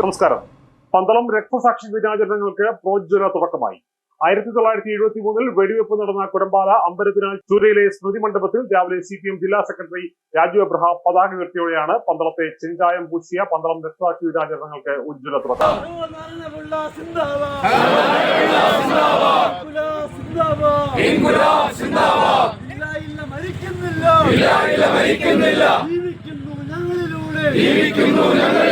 നമസ്കാരം പന്തളം രക്തസാക്ഷി ദിനാചരണങ്ങൾക്ക് പ്രോജ്വല തുടക്കമായി ആയിരത്തി തൊള്ളായിരത്തി എഴുപത്തി മൂന്നിൽ വെടിവെപ്പ് നടന്ന കുരമ്പാല അമ്പലത്തിനാൽ ചൂരയിലെ സ്മൃതി മണ്ഡപത്തിൽ രാവിലെ സി പി എം ജില്ലാ സെക്രട്ടറി രാജു എബ്രഹാം പതാക ഉയർത്തിയോടെയാണ് പന്തളത്തെ ചെഞ്ചായം പൂശിയ പന്തളം രക്തസാക്ഷി ദിനാചരണങ്ങൾക്ക് ഉജ്ജ്വല തുടക്കം. ജീവിക്കുന്നു ഞങ്ങളിലൂടെ.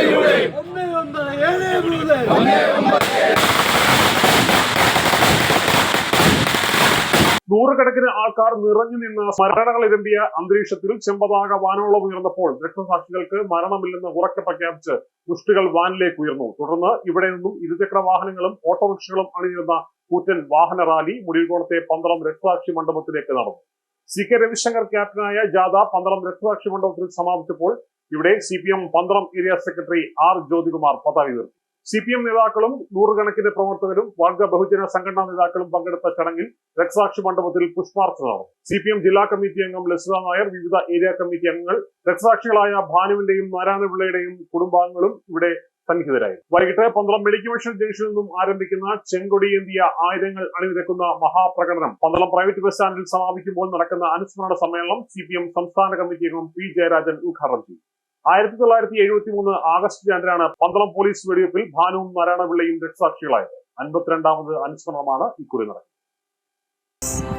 നൂറുകണക്കിന് ആൾക്കാർ നിറഞ്ഞു നിന്ന് സ്മരണകൾ ഇരമ്പിയ അന്തരീക്ഷത്തിൽ ചെമ്പതാക വാനോളം ഉയർന്നപ്പോൾ രക്തസാക്ഷികൾക്ക് മരണമില്ലെന്ന് ഉറക്കെ പ്രഖ്യാപിച്ച് ദുഷ്ടികൾ വാനിലേക്ക് ഉയർന്നു. തുടർന്ന് ഇവിടെ നിന്നും ഇരുചക്ര വാഹനങ്ങളും ഓട്ടോറിക്ഷകളും അണിനിരുന്ന കൂറ്റൻ വാഹന റാലി മുടികോണത്തെ പന്തളം രക്തസാക്ഷി മണ്ഡപത്തിലേക്ക് നടന്നു. സി കെ രവിശങ്കർ ക്യാപ്റ്റനായ ജാഥ പന്തളം രക്തസാക്ഷി മണ്ഡപത്തിൽ സമാപിച്ചപ്പോൾ ഇവിടെ C P M Pandalam area secretary R Jyothikumar പതാക ഉയർത്തി. സി പി എം നേതാക്കളും നൂറുകണക്കിന് പ്രവർത്തകരും വർഗ ബഹുജന സംഘടനാ നേതാക്കളും പങ്കെടുത്ത ചടങ്ങിൽ രക്തസാക്ഷി മണ്ഡപത്തിൽ പുഷ്പാർച്ച നടന്നു സി പി എം ജില്ലാ കമ്മിറ്റി അംഗം ലസിത നായർ വിവിധ ഏരിയ കമ്മിറ്റി അംഗങ്ങൾ രക്തസാക്ഷികളായ ഭാനുവിന്റെയും നാരായണപിള്ളയുടെയും കുടുംബാംഗങ്ങളും ഇവിടെ സന്നിഹിതരായി വൈകിട്ട് പന്തളം മെഡിക്കൽ മിഷൻ ജംഗ്ഷനിൽ നിന്നും ആരംഭിക്കുന്ന ചെങ്കൊടിയേന്തിയ ആയുധങ്ങൾ അണിനിരക്കുന്ന മഹാപ്രകടനം പന്തളം പ്രൈവറ്റ് ബസ് സ്റ്റാൻഡിൽ സമാപിക്കുമ്പോൾ നടക്കുന്ന അനുസ്മരണ സമ്മേളനം സി സംസ്ഥാന കമ്മിറ്റി അംഗം പി ജയരാജൻ ഉദ്ഘാടനം ആയിരത്തി തൊള്ളായിരത്തി എഴുപത്തി മൂന്ന് ആഗസ്റ്റ് രണ്ടിനാണ് പന്തളം പോലീസ് വെടിവെപ്പിൽ ഭാനുവും നാരായണപിള്ളയും രക്തസാക്ഷികളായത്. അൻപത്തിരണ്ടാമത് അനുസ്മരണമാണ് ഇക്കുറി നടക്കുന്നത്.